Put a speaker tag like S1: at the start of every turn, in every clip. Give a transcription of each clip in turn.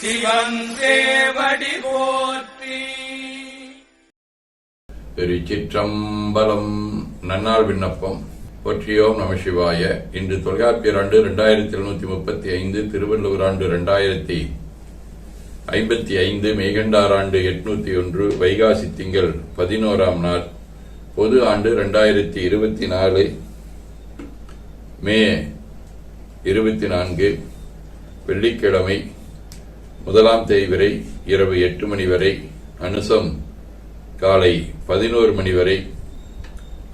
S1: சிவந்தேவடி போற்றி
S2: திருச்சிற்றம்பலம் நன்னால் விண்ணப்பம் போற்றியோம் நம சிவாய இன்று தொல்காப்பியர் ஆண்டு இரண்டாயிரத்தி எழுநூத்தி முப்பத்தி ஐந்து திருவள்ளுவர் ஆண்டு இரண்டாயிரத்தி ஐம்பத்தி ஐந்து மெய்கண்டார் ஆண்டு எட்நூத்தி ஒன்று வைகாசி திங்கள் பதினோராம் நாள் பொது ஆண்டு இரண்டாயிரத்தி இருபத்தி நாலு மே இருபத்தி நான்கு வெள்ளிக்கிழமை முதலாம் தேய்விரை இரவு எட்டு மணி வரை அனுசம் காலை பதினோரு மணி வரை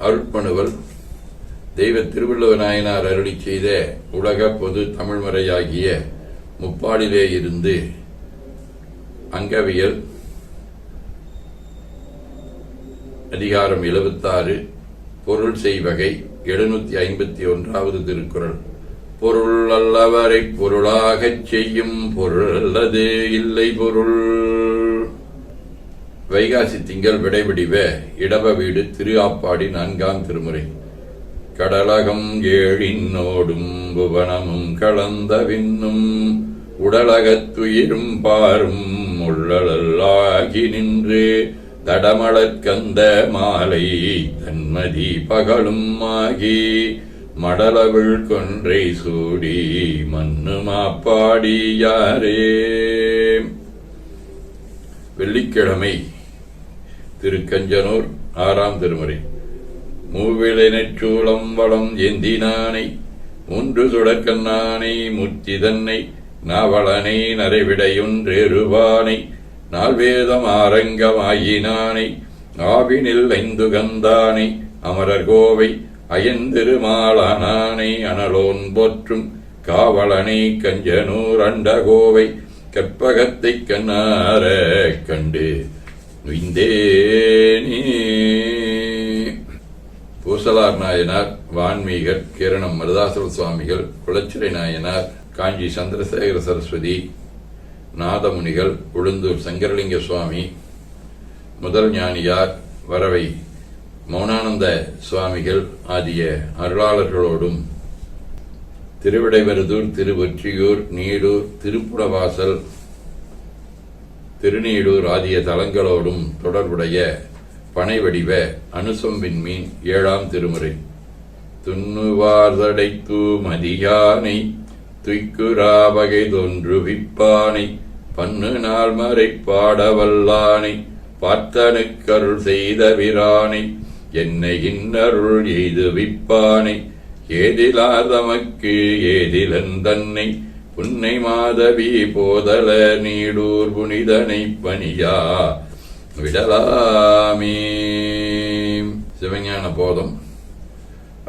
S2: அருட்பணுவல் தெய்வ திருவள்ளுவநாயனார் அருளி செய்த உலக பொது முறையாகிய முப்பாடிலே இருந்து அங்கவியல் அதிகாரம் எழுபத்தாறு பொருள் செய்வகை எழுநூற்றி ஐம்பத்தி ஒன்றாவது திருக்குறள் பொருள் அல்லவரை பொருளாகச் செய்யும் பொருள் அல்லது இல்லை பொருள் வைகாசி திங்கள் விடைபிடிவ இடப வீடு திரு ஆப்பாடி நான்காம் திருமுறை கடலகம் ஏழினோடும் புவனமும் கலந்த விண்ணும் உடலகத்துயிரும் பாரும் உள்ளலாகி நின்று தடமளற்கந்த மாலை தன்மதி பகலும் ஆகி மடலவிழ் கொன்றை சூடி மாப்பாடி யாரே வெள்ளிக்கிழமை திருக்கஞ்சனூர் ஆறாம் திருமுறை மூவிலை சூளம் வளம் எந்தினானை மூன்று சுடற்கண்ணானை முத்திதன்னை தன்னை நவளனை நால்வேதம் ஆரங்கமாயினானை ஆவினில் ஐந்து கந்தானை அமரர் கோவை அயந்திருமாளானானை அனலோன் போற்றும் காவலனை கஞ்சனூர் அண்டகோவை கற்பகத்தை கண்ணார கண்டு பூசலார் நாயனார் வான்மீகர் கிரணம் மருதாசுர சுவாமிகள் குளச்சிறை நாயனார் காஞ்சி சந்திரசேகர சரஸ்வதி நாதமுனிகள் உளுந்தூர் சங்கரலிங்க சுவாமி முதல் ஞானியார் வரவை மௌனானந்த சுவாமிகள் ஆகிய அருளாளர்களோடும் திருவிடைவருதூர் திருவொற்றியூர் நீடூர் திருப்புறவாசல் திருநீடூர் ஆகிய தலங்களோடும் தொடர்புடைய பனைவடிவ அனுசம்பின் மீன் ஏழாம் திருமுறை துண்ணுவார்தடை மதியானை துய்க்குராவகை விப்பானை பன்னு நாள் மறை பாடவல்லானை பார்த்தனுக்கருள் செய்த விரானை என்னை இன்னருள் எய்து எய்துவிப்பானை ஏதிலாதமக்கு ஏதிலன் தன்னை புன்னை மாதவி போதல நீடூர் புனிதனை பணியா விடலாமே சிவஞான போதம்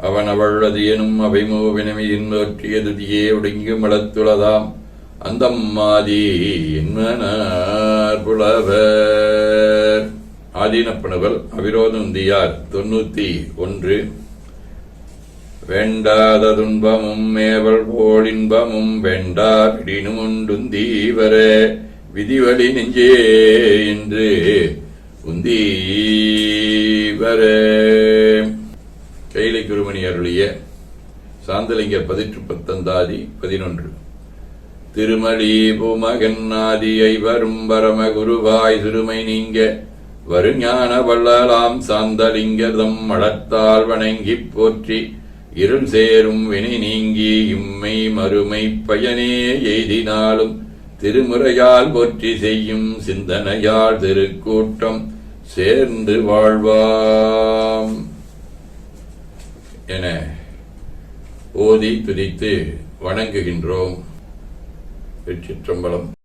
S2: அவன் அவள்ளது எனும் அவைமோவினமை இன்னொற்றிய துதியே ஒடுங்கியும் வளர்த்துளதாம் அந்தம்மாதி என்ன புலவர் ஆதீனப்பணுவல் அவிரோதம் தியார் ஒன்று வேண்டாத துன்பமும் மேவல் போலின்பமும் வேண்டா உண்டு தீவர விதிவழி நெஞ்சே என்று உந்தீவர கைலை குருமணி அருளிய சாந்தலிங்க பதிற்று பத்தந்தாதி பதினொன்று திருமலி பூமகன் ஆதியை வரும் பரம குருவாய் சிறுமை நீங்க வருஞான வள்ளலாம் சாந்தலிங்கதம் மழத்தால் வணங்கிப் போற்றி இருள் சேரும் வினை நீங்கி இம்மை மறுமை பயனே எய்தினாலும் திருமுறையால் போற்றி செய்யும் சிந்தனையால் திருக்கூட்டம் சேர்ந்து வாழ்வாம் என ஓதி துதித்து வணங்குகின்றோம் வெற்றிற்றம்பலம்